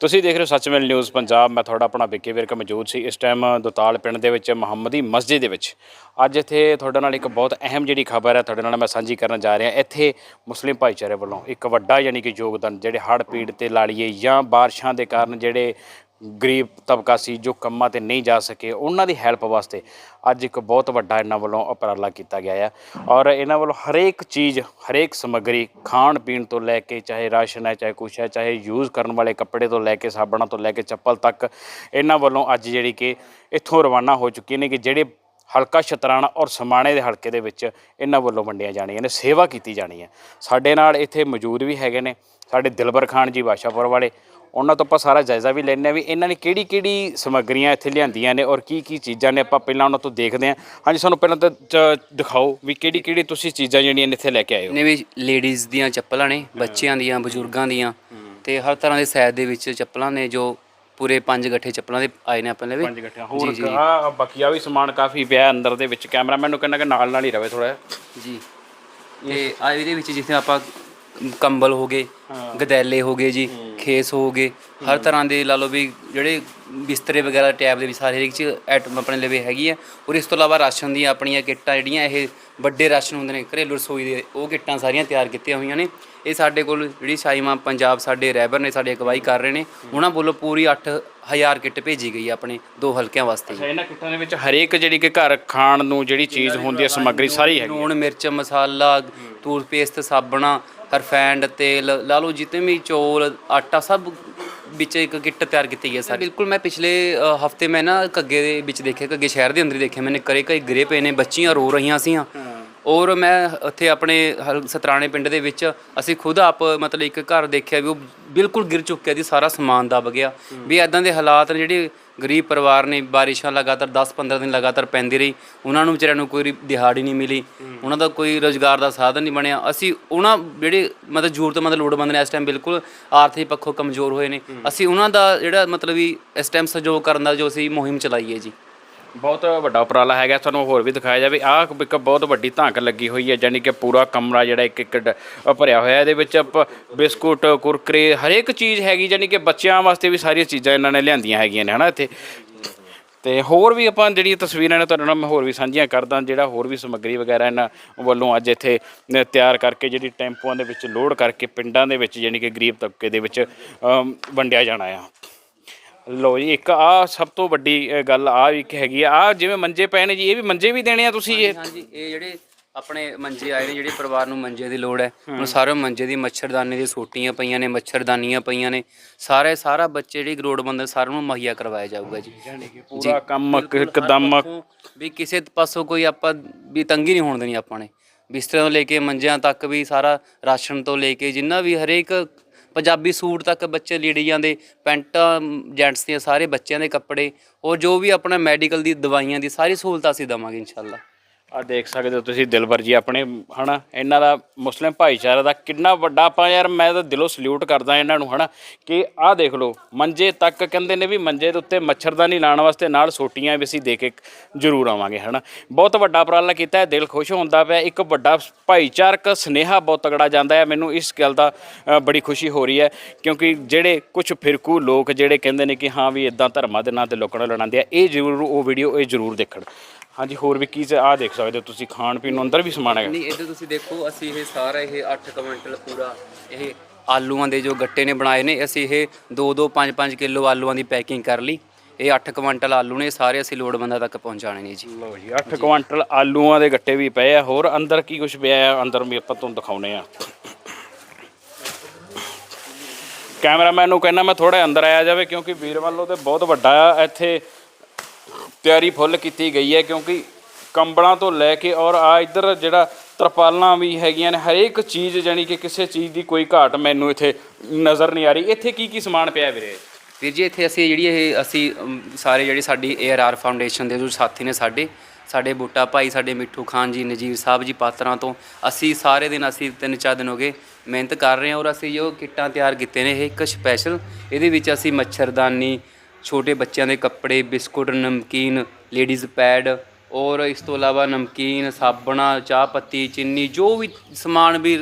ਤੁਸੀਂ ਦੇਖ ਰਹੇ ਹੋ ਸੱਚਮੇਲ ਨਿਊਜ਼ ਪੰਜਾਬ। ਮੈਂ ਤੁਹਾਡਾ ਆਪਣਾ ਵਿੱਕੀ ਵਿਰਕ ਮੌਜੂਦ ਸੀ। ਇਸ ਟਾਈਮ ਦੁਤਾਲ ਪਿੰਡ ਦੇ ਵਿੱਚ ਮੁਹੰਮਦੀ ਮਸਜਿਦ ਦੇ ਵਿੱਚ। ਅੱਜ ਇੱਥੇ ਤੁਹਾਡੇ ਨਾਲ ਇੱਕ ਬਹੁਤ ਅਹਿਮ ਜਿਹੜੀ ਖਬਰ ਹੈ, ਤੁਹਾਡੇ ਨਾਲ ਮੈਂ ਸਾਂਝੀ ਕਰਨ ਜਾ ਰਿਹਾ। ਇੱਥੇ ਮੁਸਲਿਮ ਭਾਈਚਾਰੇ ਵੱਲੋਂ ਇੱਕ ਵੱਡਾ ਯਾਨੀ ਕਿ ਯੋਗਦਾਨ, ਜਿਹੜੇ ਹੜ੍ਹ ਪੀੜ ਤੇ ਲਾੜੀਏ ਜਾਂ ਬਾਰਿਸ਼ਾਂ ਦੇ ਕਾਰਨ ਜਿਹੜੇ ਗਰੀਬ ਤਬਕਾ ਸੀ ਜੋ ਕੰਮਾਂ ਤੇ ਨਹੀਂ ਜਾ ਸਕੇ, ਉਹਨਾਂ ਦੀ ਹੈਲਪ ਵਾਸਤੇ ਅੱਜ ਇੱਕ ਬਹੁਤ ਵੱਡਾ ਇਹਨਾਂ ਵੱਲੋਂ ਉਪਰਾਲਾ ਕੀਤਾ ਗਿਆ ਹੈ ਔਰ ਇਹਨਾਂ ਵੱਲੋਂ ਹਰੇਕ ਚੀਜ਼, ਹਰੇਕ ਸਮੱਗਰੀ ਖਾਣ ਪੀਣ ਤੋਂ ਲੈ ਕੇ ਚਾਹੇ ਰਾਸ਼ਨ ਹੈ, ਚਾਹੇ ਕੁਛ ਹੈ, ਚਾਹੇ ਯੂਜ਼ ਕਰਨ ਵਾਲੇ ਕੱਪੜੇ ਤੋਂ ਲੈ ਕੇ ਸਾਬਣਾਂ ਤੋਂ ਲੈ ਕੇ ਚੱਪਲ ਤੱਕ ਇਹਨਾਂ ਵੱਲੋਂ ਅੱਜ ਜਿਹੜੀ ਕਿ ਇੱਥੋਂ ਰਵਾਨਾ ਹੋ ਚੁੱਕੇ ਨੇ ਕਿ ਜਿਹੜੇ ਹਲਕਾ ਸ਼ਤਰਾਣਾ ਔਰ ਸਮਾਣੇ ਦੇ ਹਲਕੇ ਦੇ ਵਿੱਚ ਇਹਨਾਂ ਵੱਲੋਂ ਵੰਡੀਆਂ ਜਾਣੀਆਂ ਨੇ, ਸੇਵਾ ਕੀਤੀ ਜਾਣੀ ਹੈ। ਸਾਡੇ ਨਾਲ ਇੱਥੇ ਮੌਜੂਦ ਵੀ ਹੈਗੇ ਨੇ, ਸਾਡੇ ਦਿਲਬਰ ਖਾਨ ਜੀ ਬਾਸ਼ਾਪੁਰ ਵਾਲੇ। ਉਹਨਾਂ ਤੋਂ ਆਪਾਂ ਸਾਰਾ ਜਾਇਜ਼ਾ ਵੀ ਲੈਣੇ ਆ ਵੀ ਇਹਨਾਂ ਨੇ ਕਿਹੜੀ ਕਿਹੜੀ ਸਮੱਗਰੀਆਂ ਇੱਥੇ ਲਿਆਂਦੀਆਂ ਨੇ ਔਰ ਕੀ ਕੀ ਚੀਜ਼ਾਂ ਨੇ ਆਪਾਂ ਪਹਿਲਾਂ ਉਹਨਾਂ ਤੋਂ ਦੇਖਦੇ ਹਾਂ। ਹਾਂਜੀ, ਸਾਨੂੰ ਪਹਿਲਾਂ ਤਾਂ ਚ- ਦਿਖਾਓ ਵੀ ਕਿਹੜੀ ਕਿਹੜੀ ਤੁਸੀਂ ਚੀਜ਼ਾਂ ਜਿਹੜੀਆਂ ਨੇ ਇੱਥੇ ਲੈ ਕੇ ਆਏ ਹੋ। ਨੇ ਵੀ ਲੇਡੀਜ਼ ਦੀਆਂ ਚੱਪਲਾਂ ਨੇ, ਬੱਚਿਆਂ ਦੀਆਂ, ਬਜ਼ੁਰਗਾਂ ਦੀਆਂ ਤੇ ਹਰ ਤਰ੍ਹਾਂ ਦੇ ਸਾਈਜ਼ ਦੇ ਵਿੱਚ ਚੱਪਲਾਂ ਨੇ ਜੋ ਪੂਰੇ ਪੰਜ ਗੱਠੇ ਚੱਪਲਾਂ ਦੇ ਆਏ ਨੇ ਆਪਣੇ ਲਈ ਪੰਜ ਗੱਠਿਆਂ ਹੋਰ ਆ ਬਕੀਆ ਵੀ ਸਮਾਨ ਕਾਫੀ ਪਿਆ ਅੰਦਰ ਦੇ ਵਿੱਚ ਕੈਮਰਾਮੈਨ ਨੂੰ ਕਹਿੰਦਾ ਕਿ ਨਾਲ ਨਾਲ ਹੀ ਰਵੇ ਥੋੜਾ ਜੀ। ਤੇ ਆ ਇਹਦੇ ਵਿੱਚ ਜਿੱਥੇ ਆਪਾਂ ਕੰਬਲ ਹੋ ਗਏ ਗਦੈਲੇ ਹੋ ਗਏ ਜੀ ਖੇਸ ਹੋ ਗਏ ਹਰ ਤਰ੍ਹਾਂ ਦੇ ਲਾ ਲਓ ਵੀ ਜਿਹੜੇ ਬਿਸਤਰੇ ਵਗੈਰਾ ਟੈਬ ਦੇ ਵਿੱਚ ਸਾਰੇ ਇੱਕ ਚ ਆਈਟਮ ਆਪਣੇ ਲਵੇ ਹੈਗੀ ਆ। ਔਰ ਇਸ ਤੋਂ ਇਲਾਵਾ ਰਾਸ਼ਨ ਦੀਆਂ ਆਪਣੀਆਂ ਕਿੱਟਾਂ ਜਿਹੜੀਆਂ ਇਹ ਵੱਡੇ ਰਾਸ਼ਨ ਹੁੰਦੇ ਨੇ ਘਰੇਲੂ ਰਸੋਈ ਦੇ ਉਹ ਕਿੱਟਾਂ ਸਾਰੀਆਂ ਤਿਆਰ ਕੀਤੀਆਂ ਹੋਈਆਂ ਨੇ। ਇਹ ਸਾਡੇ ਕੋਲ ਜਿਹੜੀ ਸਾਈਮਾ ਪੰਜਾਬ ਸਾਡੇ ਰਹਿਬਰ ਨੇ ਸਾਡੇ ਅਗਵਾਈ ਕਰ ਰਹੇ ਨੇ। ਉਹਨਾਂ ਵੱਲੋਂ ਪੂਰੀ 8000 ਕਿੱਟ ਭੇਜੀ ਗਈ ਆਪਣੇ ਦੋ ਹਲਕਿਆਂ ਵਾਸਤੇ ਅੱਛਾ ਇਹਨਾਂ ਕਿੱਟਾਂ ਦੇ ਵਿੱਚ ਹਰੇਕ ਜਿਹੜੀ ਕਿ ਘਰ ਖਾਣ ਨੂੰ ਜਿਹੜੀ ਚੀਜ਼ ਹੁੰਦੀ ਹੈ ਸਮੱਗਰੀ ਸਾਰੀ ਹੈਗੀ ਲੂਣ ਮਿਰਚ ਮਸਾਲਾ ਟੂਥਪੇਸਟ ਸਾਬਣਾ ਹਰਫੈਂਡ ਤੇਲ ਲਾ ਲਓ ਜਿਤਨੇ ਵੀ ਚੌਲ ਆਟਾ ਸਭ ਵਿੱਚ ਇੱਕ ਕਿੱਟ ਤਿਆਰ ਕੀਤੀ ਗਈ ਹੈ ਸਰ। ਬਿਲਕੁਲ ਮੈਂ ਪਿਛਲੇ ਹਫ਼ਤੇ ਮੈਂ ਨਾ ਘੱਗੇ ਦੇ ਵਿੱਚ ਦੇਖਿਆ ਘੱਗੇ ਸ਼ਹਿਰ ਦੇ ਅੰਦਰ ਹੀ ਦੇਖਿਆ ਮੈਨੇ ਕਰੇ ਕਈ ਗਿਰੇ ਪਏ ਨੇ ਬੱਚੀਆਂ ਰੋ ਰਹੀਆਂ ਸੀਆਂ। ਔਰ ਮੈਂ ਉੱਥੇ ਆਪਣੇ ਸਤਰਾਣੇ ਪਿੰਡ ਦੇ ਵਿੱਚ ਅਸੀਂ ਖੁਦ ਆਪ ਮਤਲਬ ਇੱਕ ਘਰ ਦੇਖਿਆ ਵੀ ਉਹ ਬਿਲਕੁਲ ਗਿਰ ਚੁੱਕਿਆ ਸੀ ਸਾਰਾ ਸਮਾਨ ਦਬ ਗਿਆ। ਵੀ ਐਦਾਂ ਦੇ ਹਾਲਾਤ ਨੇ ਜਿਹੜੇ ਗਰੀਬ ਪਰਿਵਾਰ ਨੇ ਬਾਰਿਸ਼ਾਂ ਲਗਾਤਾਰ 10-15 ਦਿਨ ਲਗਾਤਾਰ ਪੈਂਦੀ ਰਹੀ। ਉਹਨਾਂ ਨੂੰ ਵਿਚਾਰਿਆਂ ਨੂੰ ਕੋਈ ਦਿਹਾੜੀ ਨਹੀਂ ਮਿਲੀ। ਉਹਨਾਂ ਦਾ ਕੋਈ ਰੋਜ਼ਗਾਰ ਦਾ ਸਾਧਨ ਨਹੀਂ ਬਣਿਆ। ਅਸੀਂ ਉਹਨਾਂ ਜਿਹੜੇ ਮਤਲਬ ਜ਼ਰੂਰਤਮੰਦ ਲੋੜਵੰਦ ਨੇ ਇਸ ਟਾਈਮ ਬਿਲਕੁਲ ਆਰਥਿਕ ਪੱਖੋਂ ਕਮਜ਼ੋਰ ਹੋਏ ਨੇ। ਅਸੀਂ ਉਹਨਾਂ ਦਾ ਜਿਹੜਾ ਮਤਲਬ ਵੀ ਇਸ ਟਾਈਮ ਸਹਿਯੋਗ ਕਰਨ ਦਾ ਜੋ ਅਸੀਂ ਮੁਹਿੰਮ ਚਲਾਈ ਹੈ ਜੀ। ਬਹੁਤ ਵੱਡਾ ਉਪਰਾਲਾ ਹੈਗਾ, ਤੁਹਾਨੂੰ ਹੋਰ ਵੀ ਦਿਖਾਇਆ ਜਾਵੇ। ਆਹ ਇੱਕ ਬਹੁਤ ਵੱਡੀ ਧਾਂਕ ਲੱਗੀ ਹੋਈ ਹੈ, ਯਾਨੀ ਕਿ ਪੂਰਾ ਕਮਰਾ ਜਿਹੜਾ ਇੱਕ ਇੱਕ ਡ- ਭਰਿਆ ਹੋਇਆ ਇਹਦੇ ਵਿੱਚ ਆਪਾਂ ਬਿਸਕੁਟ, ਕੁਰਕਰੇ, ਹਰੇਕ ਚੀਜ਼ ਹੈਗੀ, ਯਾਨੀ ਕਿ ਬੱਚਿਆਂ ਵਾਸਤੇ ਵੀ ਸਾਰੀਆਂ ਚੀਜ਼ਾਂ ਇਹਨਾਂ ਨੇ ਲਿਆਂਦੀਆਂ ਹੈਗੀਆਂ ਨੇ, ਹਨਾ ਇੱਥੇ। ਤੇ ਹੋਰ ਵੀ ਆਪਾਂ ਜਿਹੜੀਆਂ ਤਸਵੀਰਾਂ ਨੇ, ਤੁਹਾਡੇ ਨਾਲ ਮੈਂ ਹੋਰ ਵੀ ਸਾਂਝੀਆਂ ਕਰਦਾ, ਜਿਹੜਾ ਹੋਰ ਵੀ ਸਮੱਗਰੀ ਵਗੈਰਾ ਇਹਨਾਂ ਵੱਲੋਂ ਅੱਜ ਇੱਥੇ ਤਿਆਰ ਕਰਕੇ, ਜਿਹੜੀ ਟੈਂਪੂਆਂ ਦੇ ਵਿੱਚ ਲੋਡ ਕਰਕੇ, ਪਿੰਡਾਂ ਦੇ ਵਿੱਚ, ਯਾਨੀ ਕਿ ਗਰੀਬ ਤਬਕੇ ਦੇ ਵਿੱਚ ਵੰਡਿਆ ਜਾਣਾ ਆ। ਲੋ ਜੀ ਇੱਕ ਆ ਸਭ ਤੋਂ ਵੱਡੀ ਅ, ਗੱਲ ਆ ਇੱਕ ਹੈਗੀ ਆ। ਆਹ ਜਿਵੇਂ ਮੰਜੇ ਪਏ ਨੇ ਜੀ ਇਹ ਵੀ ਮੰਜੇ ਵੀ ਦੇਣੇ ਆ ਤੁਸੀਂ ਇਹ? ਹਾਂਜੀ ਇਹ ਜਿਹੜੇ ਆਪਣੇ ਮੰਜੇ ਆਏ ਨੇ ਜਿਹੜੇ ਪਰਿਵਾਰ ਨੂੰ ਮੰਜੇ ਦੀ ਲੋੜ ਹੈ ਹੁਣ ਸਾਰੇ ਮੰਜੇ ਦੀ ਮੱਛਰਦਾਨੀ ਦੀ ਸੋਟੀਆਂ ਪਈਆਂ ਨੇ ਮੱਛਰਦਾਨੀਆਂ ਪਈਆਂ ਨੇ। ਸਾਰੇ ਸਾਰਾ ਬੱਚੇ ਜਿਹੜੀ ਲੋੜਵੰਦ ਸਾਰਿਆਂ ਨੂੰ ਮੁਹੱਈਆ ਕਰਵਾਇਆ ਜਾਊਗਾ ਜੀ। ਪੂਰਾ ਕੰਮ ਇੱਕਦਮ ਪਾਸੋਂ ਵੀ ਕਿਸੇ ਪਾਸੋਂ ਕੋਈ ਆਪਾਂ ਵੀ ਤੰਗੀ ਨਹੀਂ ਹੋਣ ਦੇਣੀ ਆਪਾਂ ਨੇ। ਬਿਸਤਰਿਆਂ ਤੋਂ ਲੈ ਕੇ ਮੰਜਿਆਂ ਤੱਕ ਵੀ ਸਾਰਾ ਰਾਸ਼ਨ ਤੋਂ ਲੈ ਕੇ ਜਿੰਨਾ ਵੀ ਹਰੇਕ ਪੰਜਾਬੀ ਸੂਟ ਤੱਕ ਬੱਚੇ ਲੀੜੀ ਜਾਂਦੇ ਪੈਂਟਾਂ ਜੈਂਟਸ ਦੀਆਂ ਸਾਰੇ ਬੱਚਿਆਂ ਦੇ ਕੱਪੜੇ ਔਰ ਜੋ ਵੀ ਆਪਣਾ ਮੈਡੀਕਲ ਦੀ ਦਵਾਈਆਂ ਦੀ ਸਾਰੀ ਸਹੂਲਤਾਂ ਅਸੀਂ ਦੇਵਾਂਗੇ ਇਨਸ਼ਾਅੱਲਾ। ਆ ਦੇਖ ਸਕਦੇ ਹੋ ਤੁਸੀਂ ਦਿਲਬਰ ਜੀ ਆਪਣੇ, ਹਨਾ? ਇਹਨਾਂ ਦਾ ਮੁਸਲਿਮ ਭਾਈਚਾਰਾ ਦਾ ਕਿੰਨਾ ਵੱਡਾ ਆਪਾਂ ਯਾਰ ਮੈਂ ਤਾਂ ਦਿਲੋਂ ਸਲੂਟ ਕਰਦਾ ਇਹਨਾਂ ਨੂੰ, ਹਨਾ? ਕਿ ਆਹ ਦੇਖ ਲਓ, ਮੰਜੇ ਤੱਕ ਕਹਿੰਦੇ ਨੇ ਵੀ ਮੰਜੇ ਦੇ ਉੱਤੇ ਮੱਛਰਦਾਨੀ ਲਾਉਣ ਵਾਸਤੇ ਨਾਲ ਸੋਟੀਆਂ ਵੀ ਅਸੀਂ ਦੇ ਕੇ ਜ਼ਰੂਰ ਆਵਾਂਗੇ, ਹਨਾ? ਬਹੁਤ ਵੱਡਾ ਉਪਰਾਲਾ ਕੀਤਾ ਹੈ, ਦਿਲ ਖੁਸ਼ ਹੁੰਦਾ ਪਿਆ, ਇੱਕ ਵੱਡਾ ਭਾਈਚਾਰਕ ਸਨੇਹਾ ਬਹੁਤ ਤਗੜਾ ਜਾਂਦਾ ਹੈ, ਮੈਨੂੰ ਇਸ ਗੱਲ ਦਾ ਬੜੀ ਖੁਸ਼ੀ ਹੋ ਰਹੀ ਹੈ, ਕਿਉਂਕਿ ਜਿਹੜੇ ਕੁਝ ਫਿਰਕੂ ਲੋਕ ਜਿਹੜੇ ਕਹਿੰਦੇ ਨੇ ਕਿ ਹਾਂ ਵੀ ਇਦਾਂ ਧਰਮਾਂ ਦੇ ਨਾਂ ਤੇ ਲੋਕਾਂ ਨੂੰ ਲੜਾਉਂਦੇ ਆ, ਇਹ ਜ਼ਰੂਰ ਉਹ ਵੀਡੀਓ ਇਹ ਜ਼ਰੂਰ ਦੇਖਣ। ਹਾਂਜੀ ਹੋਰ ਵੀ ਕੀ ਆ ਦੇਖ ਸਕਦੇ ਹੋ ਤੁਸੀਂ ਖਾਣ ਪੀਣ ਨੂੰ ਅੰਦਰ ਵੀ ਸਮਾਨ ਹੈਗਾ। ਨਹੀਂ ਇੱਧਰ ਤੁਸੀਂ ਦੇਖੋ ਅਸੀਂ ਇਹ ਸਾਰਾ ਇਹ 8 ਕੁਇੰਟਲ ਪੂਰਾ ਇਹ ਆਲੂਆਂ ਦੇ ਜੋ ਗੱਟੇ ਨੇ ਬਣਾਏ ਨੇ ਅਸੀਂ ਇਹ 2-2 5-5 ਕਿਲੋ ਆਲੂਆਂ ਦੀ ਪੈਕਿੰਗ ਕਰ ਲਈ। ਇਹ 8 ਕੁਇੰਟਲ ਆਲੂ ਨੇ ਸਾਰੇ ਅਸੀਂ ਲੋੜਵੰਦਾਂ ਤੱਕ ਪਹੁੰਚਾਣੇ ਨੇ ਜੀ। ਲਓ ਜੀ 8 ਕੁਆਂਟਲ ਆਲੂਆਂ ਦੇ ਗੱਟੇ ਵੀ ਪਏ ਆ ਹੋਰ ਅੰਦਰ ਕੀ ਕੁਝ ਪਿਆ ਆ ਅੰਦਰ ਵੀ ਆਪਾਂ ਤੁਹਾਨੂੰ ਦਿਖਾਉਨੇ ਆ। ਕੈਮਰਾਮੈਨ ਨੂੰ ਕਹਿੰਦਾ ਮੈਂ ਥੋੜਾ ਅੰਦਰ ਆਇਆ ਜਾਵੇ ਕਿਉਂਕਿ ਵੀਰ ਵੱਲੋਂ ਤੇ ਬਹੁਤ ਵੱਡਾ ਆ ਇੱਥੇ ਤਿਆਰੀ ਫੁੱਲ ਕੀਤੀ ਗਈ ਹੈ ਕਿਉਂਕਿ ਕੰਬਲਾਂ ਤੋਂ ਲੈ ਕੇ ਔਰ ਆ ਇੱਧਰ ਜਿਹੜਾ ਤਰਪਾਲਾਂ ਵੀ ਹੈਗੀਆਂ ਨੇ ਹਰੇਕ ਚੀਜ਼ ਜਾਨੀ ਕਿ ਕਿਸੇ ਚੀਜ਼ ਦੀ ਕੋਈ ਘਾਟ ਮੈਨੂੰ ਇੱਥੇ ਨਜ਼ਰ ਨਹੀਂ ਆ ਰਹੀ। ਇੱਥੇ ਕੀ ਕੀ ਸਮਾਨ ਪਿਆ ਵੀਰੇ? ਵੀਰ ਜੀ ਇੱਥੇ ਅਸੀਂ ਜਿਹੜੀ ਇਹ ਅਸੀਂ ਅਮ, ਸਾਰੇ ਜਿਹੜੀ ਸਾਡੀ ਏਆਰਆਰ ਫਾਊਂਡੇਸ਼ਨ ਦੇ ਜੋ ਸਾਥੀ ਨੇ ਸਾਡੇ ਸਾਡੇ ਬੂਟਾ ਭਾਈ ਸਾਡੇ ਮਿੱਠੂ ਖਾਨ ਜੀ ਨਜ਼ੀਰ ਸਾਹਿਬ ਜੀ ਪਾਤਰਾਂ ਤੋਂ ਅਸੀਂ ਸਾਰੇ ਦਿਨ ਅਸੀਂ ਤਿੰਨ ਚਾਰ ਦਿਨ ਹੋ ਗਏ ਮਿਹਨਤ ਕਰ ਰਹੇ ਹਾਂ ਔਰ ਅਸੀਂ ਜੋ ਕਿੱਟਾਂ ਤਿਆਰ ਕੀਤੇ ਨੇ ਇਹ ਇੱਕ ਸਪੈਸ਼ਲ ਇਹਦੇ ਵਿੱਚ ਅਸੀਂ ਮੱਛਰਦਾਨੀ ਛੋਟੇ ਬੱਚਿਆਂ ਦੇ ਕੱਪੜੇ, ਬਿਸਕੁਟ, ਨਮਕੀਨ ਲੇਡੀਜ਼ ਪੈਡ ਔਰ ਇਸ ਤੋਂ ਇਲਾਵਾ ਨਮਕੀਨ, ਸਾਬਣਾ, ਚਾਹ ਪੱਤੀ, ਚੀਨੀ, ਜੋ ਵੀ ਸਮਾਨ ਵੀ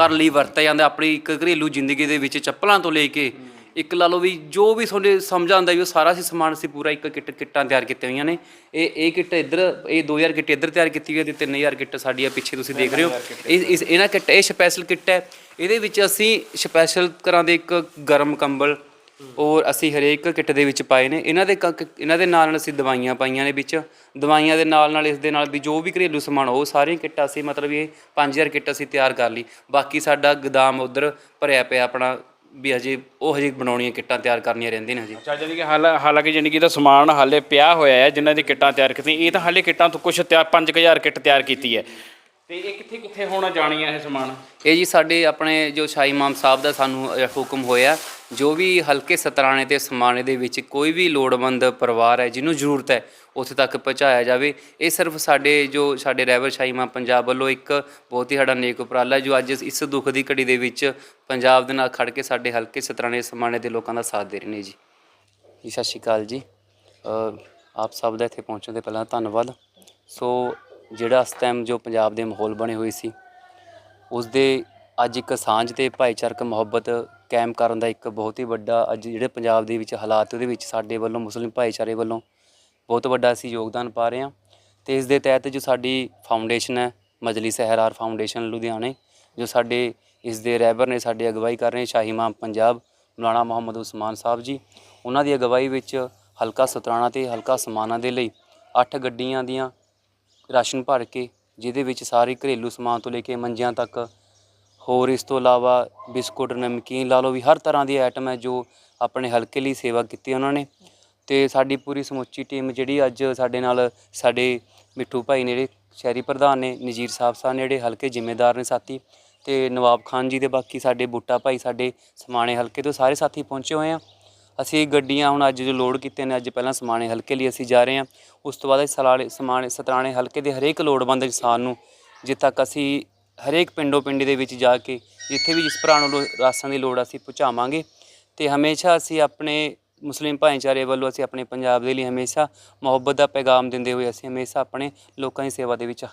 ਘਰ ਲਈ ਵਰਤਿਆ ਜਾਂਦਾ, ਆਪਣੀ ਇੱਕ ਘਰੇਲੂ ਜ਼ਿੰਦਗੀ ਦੇ ਵਿੱਚ ਚੱਪਲਾਂ ਤੋਂ ਲੈ ਕੇ ਇੱਕ ਲਾ ਲਓ ਵੀ ਜੋ ਵੀ ਤੁਹਾਡੇ ਸਮਝ ਆਉਂਦਾ ਵੀ ਉਹ ਸਾਰਾ ਸੀ ਸਮਾਨ ਅਸੀਂ ਪੂਰਾ ਇੱਕ ਕਿੱਟ ਕਿੱਟਾਂ ਤਿਆਰ ਕੀਤੀਆਂ ਹੋਈਆਂ ਨੇ। ਇਹ ਇਹ ਕਿੱਟ ਇੱਧਰ, ਇਹ 2000 ਕਿੱਟ ਇੱਧਰ ਤਿਆਰ ਕੀਤੀ ਹੋਈ ਹੈ ਤੇ 3000 ਕਿੱਟ ਸਾਡੀ ਆ ਪਿੱਛੇ ਤੁਸੀਂ ਦੇਖ ਰਹੇ ਹੋ। ਇਸ ਇਸ, ਇਹਨਾਂ ਕਿੱਟ, ਇਹ ਸਪੈਸ਼ਲ ਕਿੱਟ ਹੈ। ਇਹਦੇ ਵਿੱਚ ਅਸੀਂ ਸਪੈਸ਼ਲ ਤਰ੍ਹਾਂ ਦੇ ਇੱਕ ਗਰਮ ਕੰਬਲ ਔਰ ਅਸੀਂ ਹਰੇਕ ਕਿੱਟ ਦੇ ਵਿੱਚ ਪਾਏ ਨੇ। ਇਹਨਾਂ ਦੇ ਕ- ਇਹਨਾਂ ਦੇ ਨਾਲ ਨਾਲ ਅਸੀਂ ਦਵਾਈਆਂ ਪਾਈਆਂ ਨੇ ਵਿੱਚ। ਦਵਾਈਆਂ ਦੇ ਨਾਲ ਨਾਲ ਇਸ ਦੇ ਨਾਲ ਵੀ ਜੋ ਵੀ ਘਰੇਲੂ ਸਮਾਨ ਉਹ ਸਾਰੀਆਂ ਕਿੱਟਾਂ ਅਸੀਂ ਮਤਲਬ ਇਹ 5000 ਕਿੱਟ ਅਸੀਂ ਤਿਆਰ ਕਰ ਲਈ। ਬਾਕੀ ਸਾਡਾ ਗੋਦਾਮ ਉਧਰ ਭਰਿਆ ਪਿਆ ਆਪਣਾ ਵੀ ਹਜੇ ਉਹ ਹਜੇ ਬਣਾਉਣੀਆਂ ਕਿੱਟਾਂ ਤਿਆਰ ਕਰਨੀਆਂ ਰਹਿੰਦੀਆਂ ਨੇ ਹਜੇ। ਅੱਛਾ ਜਾਨੀ ਕਿ ਹਾਲ ਹਾਲਾਂਕਿ ਜਾਨੀ ਕਿ ਇਹਦਾ ਸਮਾਨ ਹਾਲੇ ਪਿਆ ਹੋਇਆ ਹੈ ਜਿਨ੍ਹਾਂ ਦੀ ਕਿੱਟਾਂ ਤਿਆਰ ਕੀਤੀਆਂ ਇਹ ਤਾਂ ਹਾਲੇ ਕਿੱਟਾਂ ਤੋਂ ਕੁਝ ਤਿਆਰ 5000 ਕਿੱਟ ਤਿਆਰ ਕੀਤੀ ਹੈ। ਤੇ ਇਹ ਕਿੱਥੇ ਕਿੱਥੇ ਹੋਣਾ ਜਾਣੀਆਂ ਇਹ ਸਮਾਨ? ਇਹ ਜੀ ਸਾਡੇ ਆਪਣੇ ਜੋ ਸ਼ਾਹੀ ਇਮਾਮ ਸਾਹਿਬ ਦਾ ਸਾਨੂੰ ਅ, ਹੁਕਮ ਹੋਇਆ ਜੋ ਵੀ ਹਲਕੇ ਸਤਰਾਣੇ ਤੇ ਸਮਾਣੇ ਦੇ ਵਿੱਚ ਕੋਈ ਵੀ ਲੋੜਵੰਦ ਪਰਿਵਾਰ ਹੈ, ਜਿਹਨੂੰ ਜ਼ਰੂਰਤ ਹੈ, ਉੱਥੇ ਤੱਕ ਪਹੁੰਚਾਇਆ ਜਾਵੇ। ਇਹ ਸਿਰਫ ਸਾਡੇ ਜੋ ਸਾਡੇ ਰਹਿਬਰ ਸ਼ਾਹੀ ਪੰਜਾਬ ਵੱਲੋਂ ਇੱਕ ਬਹੁਤ ਹੀ ਸਾਡਾ ਨੇਕ ਉਪਰਾਲਾ ਜੋ ਅੱਜ ਇਸ ਦੁੱਖ ਦੀ ਘੜੀ ਦੇ ਵਿੱਚ ਪੰਜਾਬ ਦੇ ਨਾਲ ਖੜ ਕੇ ਸਾਡੇ ਹਲਕੇ ਸਤਰਾਣੇ ਸਮਾਣੇ ਦੇ ਲੋਕਾਂ ਦਾ ਸਾਥ ਦੇ ਰਹੇ ਨੇ ਜੀ। ਜੀ, ਸਤਿ ਸ਼੍ਰੀ ਅਕਾਲ ਜੀ। ਆਪ ਸਭ ਦਾ ਇੱਥੇ ਪਹੁੰਚਣ ਦੇ ਪਹਿਲਾਂ ਧੰਨਵਾਦ। ਸੋ ਜਿਹੜਾ ਇਸ ਟਾਈਮ ਜੋ ਪੰਜਾਬ ਦੇ ਮਾਹੌਲ ਬਣੇ ਹੋਏ ਸੀ ਉਸ ਦੇ ਅੱਜ ਇੱਕ ਸਾਂਝ ਤੇ ਭਾਈਚਾਰਕ ਮੁਹੱਬਤ ਕਾਇਮ ਕਰਨ ਦਾ ਇੱਕ ਬਹੁਤ ਹੀ ਵੱਡਾ ਅੱਜ ਜਿਹੜੇ ਪੰਜਾਬ ਦੇ ਵਿੱਚ ਹਾਲਾਤ ਉਹਦੇ ਵਿੱਚ ਸਾਡੇ ਵੱਲੋਂ, ਮੁਸਲਿਮ ਭਾਈਚਾਰੇ ਵੱਲੋਂ ਬਹੁਤ ਵੱਡਾ ਅਸੀਂ ਯੋਗਦਾਨ ਪਾ ਰਹੇ ਹਾਂ ਤੇ ਇਸ ਦੇ ਤਹਿਤ ਜੋ ਸਾਡੀ ਫਾਊਂਡੇਸ਼ਨ ਹੈ ਮਜਲਿਸ ਹੈਰਾਰ ਫਾਊਂਡੇਸ਼ਨ ਲੁਧਿਆਣੇ, ਜੋ ਸਾਡੇ ਇਸ ਦੇ ਰਹਿਬਰ ਨੇ ਸਾਡੀ ਅਗਵਾਈ ਕਰ ਰਹੇ ਸ਼ਾਹੀ ਇਮਾਮ ਪੰਜਾਬ ਮੌਲਾਨਾ ਮੁਹੰਮਦ ਉਸਮਾਨ ਸਾਹਿਬ ਜੀ, ਉਹਨਾਂ ਦੀ ਅਗਵਾਈ ਵਿੱਚ ਹਲਕਾ ਸਤਰਾਣਾ ਤੇ ਹਲਕਾ ਸਮਾਨਾ ਦੇ ਲਈ 8 ਗੱਡੀਆਂ ਦੀਆਂ ਰਾਸ਼ਨ ਭਰ ਕੇ, ਜਿਹਦੇ ਵਿੱਚ ਸਾਰੇ ਘਰੇਲੂ ਸਮਾਨ ਤੋਂ ਲੈ ਕੇ ਮੰਜਿਆਂ ਤੱਕ ਹੋਰ ਇਸ ਤੋਂ ਇਲਾਵਾ ਬਿਸਕੁਟ, ਨਮਕੀਨ ਲਾ ਲਓ ਵੀ ਹਰ ਤਰ੍ਹਾਂ ਦੀ ਆਈਟਮ ਹੈ ਜੋ ਆਪਣੇ ਹਲਕੇ ਲਈ ਸੇਵਾ ਕੀਤੀ ਉਹਨਾਂ ਨੇ। ਤੇ ਸਾਡੀ ਪੂਰੀ ਸਮੁੱਚੀ ਟੀਮ ਜਿਹੜੀ ਅੱਜ ਸਾਡੇ ਨਾਲ ਸਾਡੇ ਮਿੱਠੂ ਭਾਈ ਨੇ, ਜਿਹੜੇ ਸ਼ਹਿਰੀ ਪ੍ਰਧਾਨ ਨੇ, ਨਜੀਰ ਸਾਹਿਬ ਸਾਹਿਬ ਨੇ, ਜਿਹੜੇ ਹਲਕੇ ਜ਼ਿੰਮੇਦਾਰ ਨੇ ਸਾਥੀ ਤੇ ਨਵਾਬ ਖਾਨ ਜੀ ਦੇ ਬਾਕੀ ਸਾਡੇ ਬੂਟਾ ਭਾਈ, ਸਾਡੇ ਸਮਾਣੇ ਹਲਕੇ ਤੋਂ ਸਾਰੇ ਸਾਥੀ ਪਹੁੰਚੇ ਹੋਏ ਆ। ਅਸੀਂ ਗੱਡੀਆਂ ਹੁਣ ਅੱਜ ਜੋ ਲੋਡ ਕੀਤੇ ਨੇ, ਅੱਜ ਪਹਿਲਾਂ ਸਮਾਣੇ ਹਲਕੇ ਲਈ ਅਸੀਂ ਜਾ ਰਹੇ ਹਾਂ। ਉਸ ਤੋਂ ਬਾਅਦ ਸਲਾਲੇ ਸਮਾਣੇ, ਸਤਰਾਣੇ ਹਲਕੇ ਦੇ ਹਰੇਕ ਲੋੜਵੰਦ ਇਨਸਾਨ ਨੂੰ ਜਿੱਥੇ ਤੱਕ ਅਸੀਂ ਹਰੇਕ ਪਿੰਡੋ ਪਿੰਡੀ ਦੇ ਵਿੱਚ ਜਾ ਕੇ ਜਿੱਥੇ ਵੀ ਜਿਸ ਭਰਾ ਨੂੰ ਰਾਸਾਂ ਦੀ ਲੋੜ ਆ, ਅਸੀਂ ਪਹੁੰਚਾਵਾਂਗੇ। ਤੇ ਹਮੇਸ਼ਾ ਅਸੀਂ ਆਪਣੇ ਮੁਸਲਿਮ ਭਾਈਚਾਰੇ ਵੱਲੋਂ ਅਸੀਂ ਆਪਣੇ ਪੰਜਾਬ ਦੇ ਲਈ ਹਮੇਸ਼ਾ ਮੁਹੱਬਤ ਦਾ ਪੈਗਾਮ ਦਿੰਦੇ ਹੋਏ ਅਸੀਂ ਹਮੇਸ਼ਾ ਆਪਣੇ ਲੋਕਾਂ ਦੀ ਸੇਵਾ ਦੇ ਵਿੱਚ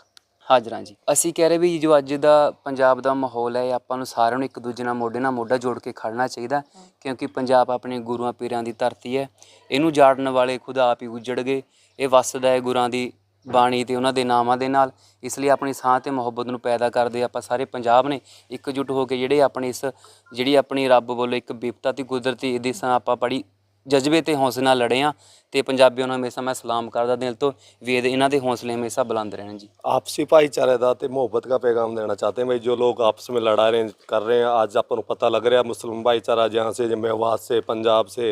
ਹਾਜ਼ਰ ਹਾਂ ਜੀ। ਅਸੀਂ ਕਹਿ ਰਹੇ ਵੀ ਜੋ ਅੱਜ ਦਾ ਪੰਜਾਬ ਦਾ ਮਾਹੌਲ ਹੈ ਇਹ ਆਪਾਂ ਨੂੰ ਸਾਰਿਆਂ ਨੂੰ ਇੱਕ ਦੂਜੇ ਨਾਲ ਮੋਢੇ ਨਾਲ ਮੋਢਾ ਜੋੜ ਕੇ ਖੜਨਾ ਚਾਹੀਦਾ ਕਿਉਂਕਿ ਪੰਜਾਬ ਆਪਣੇ ਗੁਰੂਆਂ ਪੀਰਾਂ ਦੀ ਧਰਤੀ ਹੈ। ਇਹਨੂੰ ਜਾੜਨ ਵਾਲੇ ਖੁਦ ਆਪ ਹੀ ਉਜੜ ਗਏ ਇਹ ਵਸਦਾ ਹੈ ਗੁਰਾਂ ਦੀ ਬਾਣੀ ਤੇ ਉਹਨਾਂ ਦੇ ਨਾਮਾਂ ਦੇ ਨਾਲ ਇਸ ਲਈ ਆਪਣੀ ਸਾਹ ਤੇ ਮੁਹੱਬਤ ਨੂੰ ਪੈਦਾ ਕਰਦੇ ਆਪਾਂ ਸਾਰੇ ਪੰਜਾਬ ਨੇ ਇਕਜੁੱਟ ਹੋ ਕੇ ਜਿਹੜੇ ਆਪਣੀ ਇਸ ਜਿਹੜੀ ਆਪਣੀ ਰੱਬ ਵੱਲੋਂ ਇੱਕ ਬਿਪਤਾ ਤੇ ਕੁਦਰਤੀ ਇਹਦੇ ਸਾਂ ਆਪਾਂ ਬੜੀ ਜਜ਼ਬੇ ਤੇ ਹੌਸਲੇ ਨਾਲ ਲੜੇ ਆ ਤੇ ਪੰਜਾਬੀਆਂ ਨੂੰ ਹਮੇਸ਼ਾ ਮੈਂ ਸਲਾਮ ਕਰਦਾ ਦਿਲ ਤੋਂ ਵੀ ਇਹਦੇ- ਇਹਨਾਂ ਦੇ ਹੌਸਲੇ ਹਮੇਸ਼ਾ ਬੁਲੰਦ ਰਹਿਣ ਜੀ आपसी भाईचारे का ते मोहब्बत का पैगाम देना चाहते हैं भाई जो लोग आपस में लड़ा रहे हैं कर रहे हैं आज अपन को पता लग रहा है मुस्लिम भाईचारा जहाँ से मेवात से पंजाब से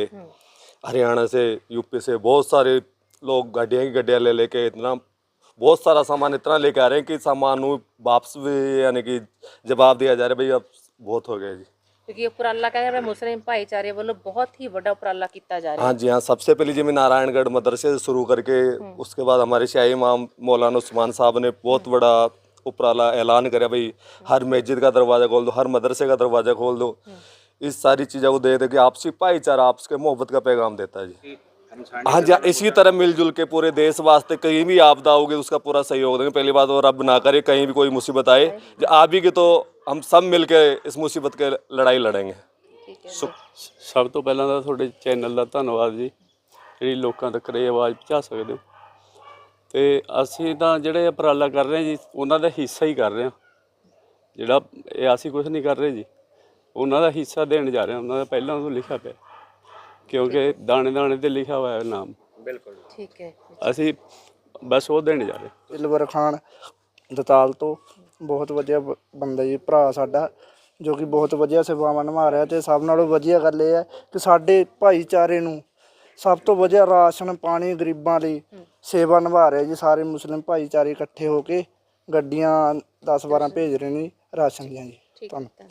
हरियाणा से यूपी से बहुत सारे लोग गड्ढिया ही गड्ढिया ले लेके इतना बहुत सारा सामान इतना लेके आ रहे हैं कि सामान वापस भी यानी कि जवाब दिया जा रहा है भाई अब बहुत हो गया जी। क्योंकि उपराला कह रहे मुस्लिम भाईचारे वालों बहुत ही बड़ा उपराला किया जा रहा है। हाँ जी हाँ सबसे पहले जी मैं नारायणगढ़ मदरसे से शुरू करके हम्म। उसके बाद हमारे शाही इमाम मौलाना उस्मान साहब ने बहुत हम्म। बड़ा उपराला ऐलान करा भाई हम्म। हर मस्जिद का दरवाज़ा खोल दो हर मदरसे का दरवाज़ा खोल दो। इस सारी चीज़ों को दे दे कि आपसी भाईचारा आपस के मोहब्बत का पैगाम देता है जी हाँ जी हाँ, इसी तरह मिलजुल के पूरे देश वास्ते कहीं भी आपदा होगी उसका पूरा सहयोग देंगे पहली बात और रब ना करे कहीं भी कोई मुसीबत आए जो आ भी गई तो हम सब मिल के इस मुसीबत के लड़ाई लड़ेंगे ਠੀਕ ਹੈ ਸ- ਸਭ ਤੋਂ ਪਹਿਲਾਂ ਤਾਂ ਤੁਹਾਡੇ ਚੈਨਲ ਦਾ ਧੰਨਵਾਦ ਜੀ ਜਿਹੜੀ ਲੋਕਾਂ ਤੱਕ ਇਹ ਆਵਾਜ਼ ਪਹੁੰਚਾ ਸਕਦੇ ਹੋ ਤੇ ਅਸੀਂ ਤਾਂ ਜਿਹੜੇ ਉਪਰਾਲਾ ਕਰ ਰਹੇ ਹਾਂ ਜੀ ਉਹਨਾਂ ਦਾ ਹਿੱਸਾ ਹੀ ਕਰ ਰਹੇ ਹਾਂ ਜਿਹੜਾ ਇਹ ਅਸੀਂ ਕੁਝ ਨਹੀਂ ਕਰ ਰਹੇ ਜੀ ਉਹਨਾਂ ਦਾ ਹਿੱਸਾ ਦੇਣ ਜਾ ਰਹੇ ਹਾਂ ਉਹਨਾਂ ਦਾ ਪਹਿਲਾਂ ਤੋਂ ਲਿਖਿਆ ਪਿਆ ਕਿਉਂਕਿ ਦਾਣੇ ਦਾਣੇ ਤੇ ਲਿਖਿਆ ਹੋਇਆ ਹੈ ਨਾਮ। ਠੀਕ ਹੈ। ਅਸੀਂ ਬਸ ਉਹ ਦੇਣ ਜਾ ਰਹੇ। ਹਾਂ। ਦਿਲਬਰ ਖਾਨ ਦਤਾਲ ਤੋਂ ਬਹੁਤ ਵਧੀਆ ਬ- ਬੰਦਾ ਜੀ ਭਰਾ ਸਾਡਾ ਜੋ ਕਿ ਬਹੁਤ ਵਧੀਆ ਸੇਵਾਵਾਂ ਨਿਭਾ ਰਿਹਾ ਤੇ ਸਭ ਨਾਲੋਂ ਵਧੀਆ ਗੱਲ ਇਹ ਹੈ ਕਿ ਸਾਡੇ ਭਾਈਚਾਰੇ ਨੂੰ ਸਭ ਤੋਂ ਵਧੀਆ ਰਾਸ਼ਨ ਪਾਣੀ ਗਰੀਬਾਂ ਲਈ ਸੇਵਾ ਨਿਭਾ ਰਿਹਾ ਜੀ ਸਾਰੇ ਮੁਸਲਿਮ ਭਾਈਚਾਰੇ ਇਕੱਠੇ ਹੋ ਕੇ ਗੱਡੀਆਂ 10 12 ਭੇਜ ਰਹੇ ਨੇ ਜੀ ਰਾਸ਼ਨ ਦੀਆਂ ਜੀ। ਠੀਕ ਧੰਨ। ਹੈ